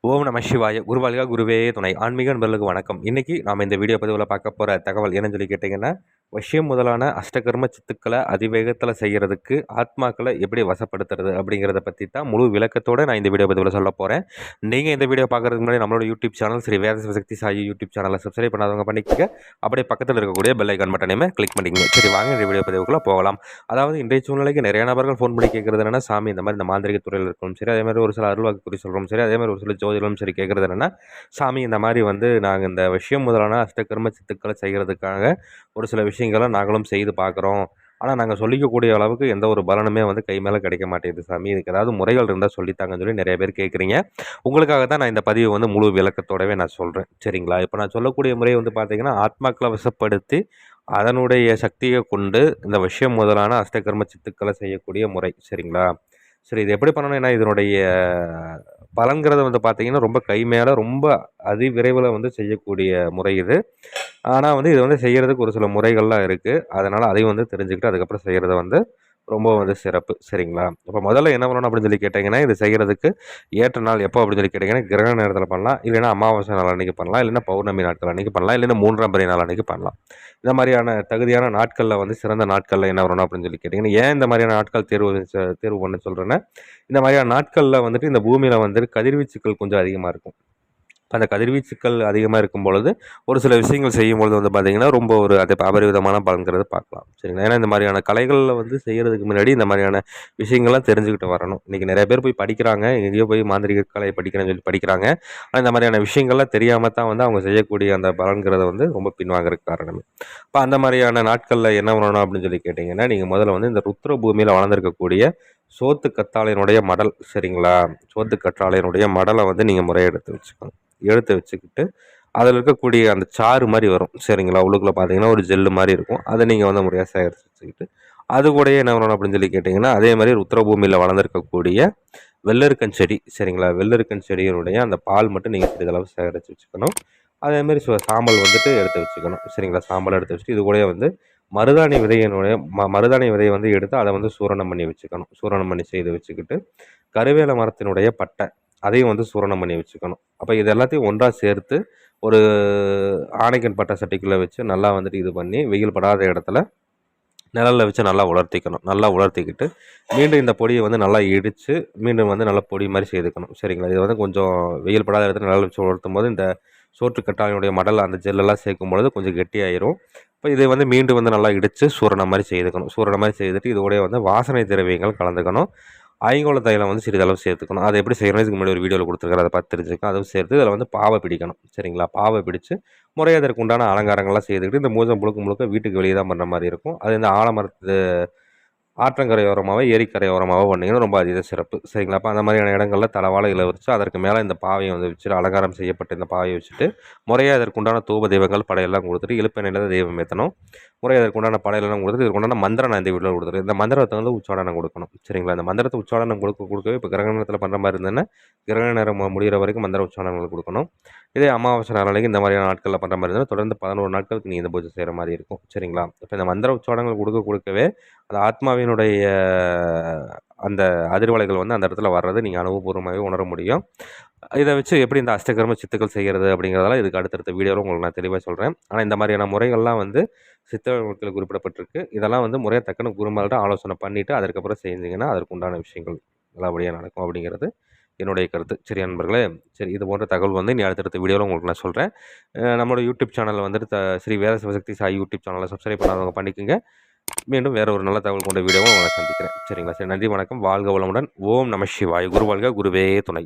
ஓம் நம சிவாய. குருவாலிகா குருவே துணை. ஆன்மீக நண்பர்களுக்கு வணக்கம். இன்றைக்கி நாம் இந்த வீடியோ பதிவில் பார்க்க போகிற தகவல் என்னன்னு சொல்லி கேட்டிங்கன்னா விஷயம் முதலான அஷ்டகர்ம சித்துக்களை அதிவேகத்தில் செய்கிறதுக்கு ஆத்மாக்களை எப்படி வசப்படுத்துறது அப்படிங்கிறத பற்றி தான் முழு விளக்கத்தோடு நான் இந்த வீடியோ பதிவில் சொல்ல போகிறேன் நீங்கள் இந்த வீடியோ பார்க்குறதுக்கு முன்னாடி நம்மளோட YouTube channel Shri Veda Shakti Sai YouTube சேனலை சப்ஸ்கிரைப் பண்ணாதவங்க பண்ணிக்கங்க. அப்படியே பக்கத்தில் இருக்கக்கூடிய பெல் ஐக்கான் பட்டனையுமே கிளிக் பண்ணிக்கங்க. சரி வாங்க இந்த வீடியோ பதிவுக்குள்ளே போகலாம். அதாவது இன்றைய சூழ்நிலைக்கு நிறைய நபர்கள் ஃபோன் பண்ணி கேட்குறது என்னன்னா சாமி இந்த மாதிரி இந்த மாந்திரிக துறையில் இருக்கணும். சரி அதே மாதிரி ஒரு சில அருள்வாக்கு குறி சொல்கிறோம் சரி அதே மாதிரி ஒரு சில ஜோதிடம் சரி கேட்குறது என்னென்னா சாமி இந்த மாதிரி வந்து நாங்கள் இந்த விஷயம் முதலான அஷ்டகர்ம சித்துக்களை செய்கிறதுக்காக ஒரு சில விஷயம் விஷயங்களை நாங்களும் செய்து பார்க்குறோம். ஆனால் நாங்கள் சொல்லிக்கக்கூடிய அளவுக்கு எந்த ஒரு பலனுமே வந்து கை மேலே கிடைக்க மாட்டேங்குது சாமி. இதுக்கு ஏதாவது முறைகள் இருந்தால் சொல்லித்தாங்கன்னு சொல்லி நிறைய பேர் கேட்குறீங்க. உங்களுக்காக தான் நான் இந்த பதிவை வந்து முழு விளக்கத்தோடவே நான் சொல்கிறேன் சரிங்களா? இப்போ நான் சொல்லக்கூடிய முறை வந்து பார்த்திங்கன்னா ஆத்மாக்களை வசப்படுத்தி அதனுடைய சக்தியை கொண்டு இந்த விஷயம் முதலான அஷ்டகர்ம சித்துக்களை செய்யக்கூடிய முறை. சரிங்களா? சரி இது எப்படி பண்ணணும் ஏன்னா இதனுடைய பலன்கிறத வந்து பார்த்தீங்கன்னா ரொம்ப கை மேலே ரொம்ப அதி விரைவில் வந்து செய்யக்கூடிய முறை இது. ஆனால் வந்து இது வந்து செய்கிறதுக்கு ஒரு சில முறைகள்லாம் இருக்குது அதனால் அதையும் வந்து தெரிஞ்சுக்கிட்டு அதுக்கப்புறம் செய்கிறத வந்து ரொம்ப வந்து சிறப்பு. சரிங்களா? இப்போ முதல்ல என்ன பண்ணணும் அப்படின்னு சொல்லி கேட்டிங்கன்னா இது செய்கிறதுக்கு ஏற்ற நாள் எப்போ அப்படின்னு சொல்லி கேட்டிங்கன்னா கிரகண நேரத்தில் பண்ணலாம். இல்லைன்னா அமாவாசை நாள் அன்றைக்கி பண்ணலாம். இல்லைன்னா பௌர்ணமி நாட்கள் அன்றைக்கி பண்ணலாம். இல்லைன்னா மூன்றாம் பிறை நாள் அன்றைக்கி பண்ணலாம். இந்த மாதிரியான தகுதியான நாட்களில் வந்து சிறந்த நாட்களில் என்ன வரணும் அப்படின்னு சொல்லி கேட்டிங்கன்னா ஏன் இந்த மாதிரியான நாட்கள் தேர்வு தேர்வு பண்ண சொல்கிறேன்னா இந்த மாதிரியான நாட்களில் வந்துட்டு இந்த பூமியில் வந்துட்டு கதிர்வீச்சுக்கள் கொஞ்சம் அதிகமாக இருக்கும். இப்போ அந்த கதிர்வீச்சுக்கள் அதிகமாக இருக்கும் பொழுது ஒரு சில விஷயங்கள் செய்யும் பொழுது வந்து பார்த்திங்கன்னா ரொம்ப ஒரு அது அபரிவிதமான பலன்கிறது பார்க்கலாம். சரிங்களா? ஏன்னா இந்த மாதிரியான கலைகளில் வந்து செய்கிறதுக்கு முன்னாடி இந்த மாதிரியான விஷயங்கள்லாம் தெரிஞ்சுக்கிட்டு வரணும். இன்றைக்கி நிறைய பேர் போய் படிக்கிறாங்க எங்கேயோ போய் மாந்திரிக கலை படிக்கிறேன்னு சொல்லி படிக்கிறாங்க. ஆனால் இந்த மாதிரியான விஷயங்கள்லாம் தெரியாமல் தான் வந்து அவங்க செய்யக்கூடிய அந்த பலன்கிறத வந்து ரொம்ப பின்வாங்கிறதுக்கு காரணமே. இப்போ அந்த மாதிரியான நாட்களில் என்ன பண்ணணும் அப்படின்னு சொல்லி கேட்டிங்கன்னா நீங்கள் முதல்ல வந்து இந்த ருத்ர பூமியில் வளர்ந்துருக்கக்கூடிய சோத்து கத்தாழையினுடைய மடல் சரிங்களா? சோத்து கற்றாழையினுடைய மடலை வந்து நீங்கள் முறையெடுத்து வச்சுக்கணும். எடுத்து வச்சுக்கிட்டு அதில் இருக்கக்கூடிய அந்த சாறு மாதிரி வரும். சரிங்களா? உள்ளுக்குள்ளே பார்த்தீங்கன்னா ஒரு ஜெல்லு மாதிரி இருக்கும். அதை நீங்கள் வந்து முறையாக சேகரித்து வச்சுக்கிட்டு அது கூடயே என்ன பண்ணணும் அப்படின்னு சொல்லி கேட்டிங்கன்னா அதே மாதிரி உத்தரபூமியில் வளர்ந்துருக்கக்கூடிய வெள்ளருக்கன் செடி சரிங்களா? வெள்ளருக்கன் செடியினுடைய அந்த பால் மட்டும் நீங்கள் சிறிதளவு சேகரித்து வச்சுக்கணும். அதேமாரி சாம்பல் வந்துட்டு எடுத்து வச்சுக்கணும். சரிங்களா? சாம்பல் எடுத்து வச்சுட்டு இது கூட வந்து மருதாணி விதையினுடைய ம மருதாணி விதையை வந்து எடுத்து அதை வந்து சூரணம் பண்ணி வச்சுக்கணும். சூரணம் பண்ணி செய்து வச்சுக்கிட்டு கருவேல மரத்தினுடைய பட்டை அதையும் வந்து சூரணம் பண்ணி வச்சுக்கணும். அப்போ இது எல்லாத்தையும் ஒன்றாக சேர்த்து ஒரு ஆணைக்கன் பட்டை சட்டிக்குள்ளே வச்சு நல்லா வந்துட்டு இது பண்ணி வெயில் படாத இடத்துல நிழலில் வச்சு நல்லா உலர்த்திக்கணும். நல்லா உலர்த்திக்கிட்டு மீண்டும் இந்த பொடியை வந்து நல்லா இடித்து மீண்டும் வந்து நல்லா பொடி மாதிரி செய்துக்கணும். சரிங்களா? இது வந்து கொஞ்சம் வெயில் படாத இடத்துல நிழல் வச்சு உலர்த்தும் போது இந்த சோற்று கட்டாயினுடைய மடல் அந்த ஜெல்லெல்லாம் சேர்க்கும் பொழுது கொஞ்சம் கெட்டியாயிரும். இப்போ இதை வந்து மீண்டும் வந்து நல்லா இடித்து சூரணம் மாதிரி செய்துக்கணும். சூரணம் மாதிரி செய்துட்டு இதோடைய வந்து வாசனை திரவியங்கள் கலந்துக்கணும். ஐங்கோல தைலம் வந்து சிறிதளவு சேர்த்துக்கணும். அதை எப்படி செய்யணும் இதுக்கு முன்னாடி ஒரு வீடியோவில் கொடுத்துருக்காரு. அதை பார்த்து தெரிஞ்சுக்கணும். அதுவும் சேர்த்து அதில் வந்து பாவை பிடிக்கணும். சரிங்களா? பாவை பிடிச்சு முறையாக அதற்கு உண்டான அலங்காரங்கள்லாம் செய்துக்கிட்டு இந்த மூஜம் முழுக்க முழுக்க வீட்டுக்கு வெளியே தான் பண்ணுற மாதிரி இருக்கும். அது இந்த ஆலமரத்து ஆற்றங்கரையோரமாகவோ ஏரிக்கரையோரமாகவோ பண்ணிங்கன்னா ரொம்ப அதிக சிறப்பு. சரிங்களா? அப்போ அந்த மாதிரியான இடங்களில் தளவாழ இலை வச்சு அதற்கு மேலே இந்த பாவையை வந்து வச்சுட்டு அலங்காரம் செய்யப்பட்ட இந்த பாவையை வச்சுட்டு முறையாக அதற்குண்டான தூப தெய்வங்கள் படையெல்லாம் கொடுத்துட்டு இழுப்பெண்ணில் தான் தெய்வம் ஏற்றணும் முறையாக அதற்குண்டான படையெல்லாம் கொடுத்துட்டு இதற்குண்டான மந்திரம் நான் இந்த வீட்டில் கொடுத்துரு இந்த மந்திரத்தை வந்து உச்சாடனம் கொடுக்கணும். சரிங்களா? இந்த மந்திரத்தை உச்சாடனம் கொடுக்க கொடுக்கவே இப்போ கிரக நேரத்தில் பண்ணுற மாதிரி இருந்ததுன்னா கிரக நேரம் முடிகிற வரைக்கும் மந்திர உச்சாடனங்கள் கொடுக்கணும். இதே அமாவாசை நாளைக்கு இந்த மாதிரியான நாட்களில் பண்ணுற மாதிரி இருந்தால் தொடர்ந்து பதினோரு நாட்களுக்கு நீ இந்த பூஜை செய்கிற மாதிரி இருக்கும். சரிங்களா? இப்போ இந்த மந்திர உச்சாடங்கள் கொடுக்க கொடுக்கவே அந்த ஆத்மாவினுடைய அந்த அதிர்வலைகள் வந்து அந்த இடத்துல வர்றது நீங்கள் அனுபவபூர்வமாகவே உணர முடியும். இதை வச்சு எப்படி இந்த அஷ்டகர்ம சித்துக்கள் செய்கிறது அப்படிங்கிறதெல்லாம் இதுக்கு அடுத்தடுத்த வீடியோவில் உங்களுக்கு நான் தெளிவாக சொல்கிறேன் ஆனால் இந்த மாதிரியான முறைகள்லாம் வந்து சித்தர்கள் குறிப்பிடப்பட்டிருக்கு. இதெல்லாம் வந்து முறையாக தக்கன குருமால்கிட்ட ஆலோசனை பண்ணிவிட்டு அதுக்கப்புறம் செஞ்சிங்கன்னா அதற்கு உண்டான விஷயங்கள் நல்லபடியாக நடக்கும் அப்படிங்கிறது என்னுடைய கருத்து. சரி நண்பர்களே சரி இது போன்ற தகவல் வந்து நீ அடுத்தடுத்த வீடியோவில் உங்களுக்கு நான் சொல்கிறேன் நம்மளோட யூடியூப் சேனலில் வந்துட்டு த ஸ்ரீ வேத சிவசக்தி சாய் யூடியூப் சேனலை சப்ஸ்கிரைப் பண்ணாதவங்க பண்ணிக்கோங்க. மீண்டும் வேறு ஒரு நல்ல தகவல் கொண்ட வீடியோவும் உங்களை சந்திக்கிறேன். சரிங்களா? சரி நன்றி வணக்கம். வாழ்க வளமுடன். ஓம் நம சிவாய். குரு வாழ்க குருவே துணை.